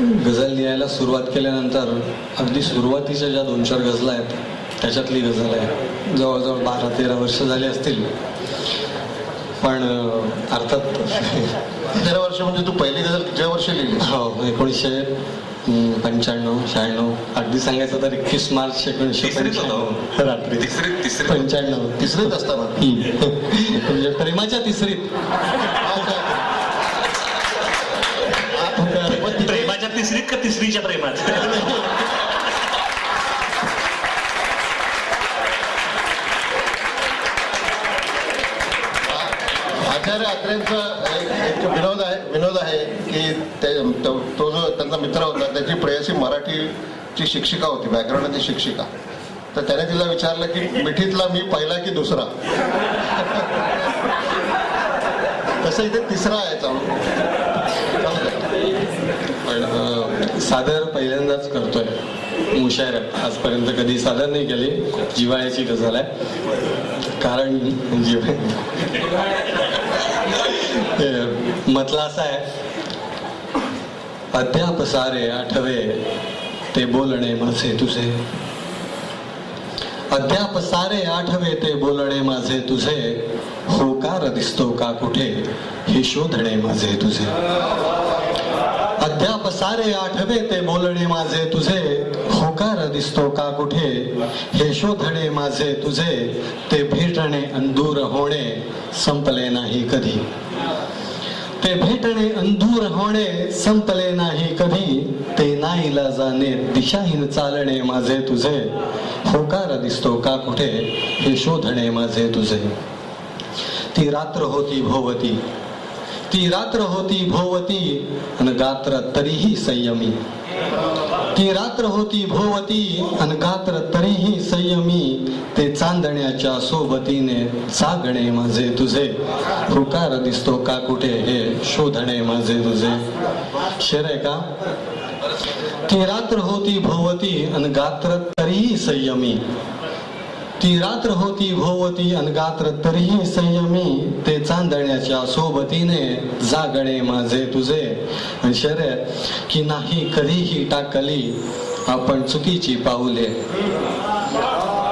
गझल लिहायला सुरुवात केल्यानंतर अगदी सुरुवातीच्या ज्या दोन चार गझला आहेत त्याच्यातली गझल आहे. जवळजवळ बारा तेरा वर्ष झाली असतील. पण अर्थात तेरा वर्ष म्हणजे तू पहिली गझल ज्या वर्षी लिहिली? हो एकोणीसशे पंच्याण्णव शहाण्णव. अगदी सांगायचं तर एकवीस मार्च एकोणीसशे हो. पंच्याण्णव. रात्री. तिसरी तिसरी पंच्याण्णव. तिसरीत असताना. म्हणजे प्रेमाच्या तिसरीत. तिसरीत का तिसरीच्या प्रेमात? आचार्य अत्रेंचा एक विनोद आहे विनोद आहे की ते तो जो त्यांचा मित्र होता त्याची प्रेयसी मराठीची शिक्षिका होती व्याकरणाची शिक्षिका. तर त्याने तिला विचारलं की मिठीतला मी पहिला की दुसरा? तसं इथे तिसरा आहे चालू. सादर पहिल्यांदाच करतोय. मुशायरात आजपर्यंत कधी सादर नाही केली. जिवाळ्याची गझल आहे कारण मतला असा आहे. अद्याप सारे आठवे. ते बोलणे माझे तुझे. अद्याप सारे आठवे. ते बोलणे माझे तुझे. होकार दिसतो का कुठे? हे शोधणे माझे तुझे. अद्याप सारे आठवे ते बोलणे माझे तुझे. होकार दिसतो का कुठे? हे शोधणे माझे तुझे. ते भेटणे अंदूर होणे संपले नाही कधी. ते भेटणे अंधूर होणे संपले नाही कधी. ते नाईला जाणे दिशाहीन चालणे माझे तुझे. होकार दिसतो का कुठे? हे शोधणे माझे तुझे. ती रात्र होती भोवती. ती रात्र होती भोवती आणि गात्र तरीही संयमी. ती रात्र होती भोवती आणि गात्र तरीही संयमी ते चांदण्याच्या सोबतीने जागणे माझे तुझे. हुकार दिसतो का कुठे हे शोधणे माझे तुझे. शेर आहे का? ती रात्र होती भोवती आणि गात्र तरीही संयमी. ती रात्र होती भोवती अनगात्र तरीही संयमी ते चांदण्याच्या सोबतीने जागणे माझे तुझे. शर्य की नाही कधीही टाकली आपण चुकीची पाऊले.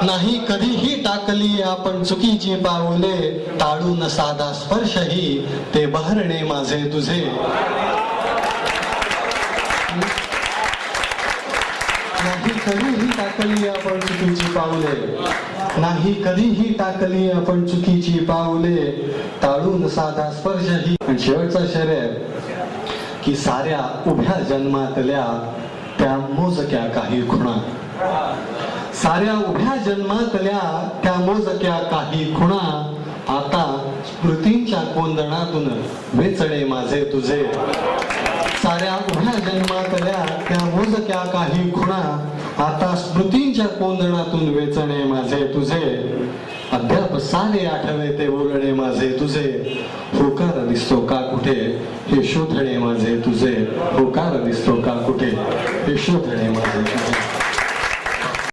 नाही कधीही टाकली आपण चुकीची पाऊले. टाळून साधा स्पर्शही ते बहरणे माझे तुझे. नाही कधीही टाकली आपण चुकीची पावले नाही कधीही टाकली आपण चुकीची पावले टाळून साधा स्पर्श ही शेवटचा शरीर की साऱ्या उभ्या जन्मातल्या त्या मोजक्या काही खुणा. साऱ्या उभ्या जन्मातल्या त्या मोजक्या काही खुणा आता स्मृतींच्या कोंदणातून वेचणे माझे तुझे. साऱ्या उभ्या जन्मातल्या त्या मोजक्या काही खुणा. आता स्मृतींच्या कोंदणातून वेचणे माझे तुझे. अद्याप साने आठवे ते बोलणे माझे तुझे. होकार दिसतो का कुठे? हे शोधणे माझे तुझे. होकार दिसतो का कुठे? हे शोधणे माझे तुझे.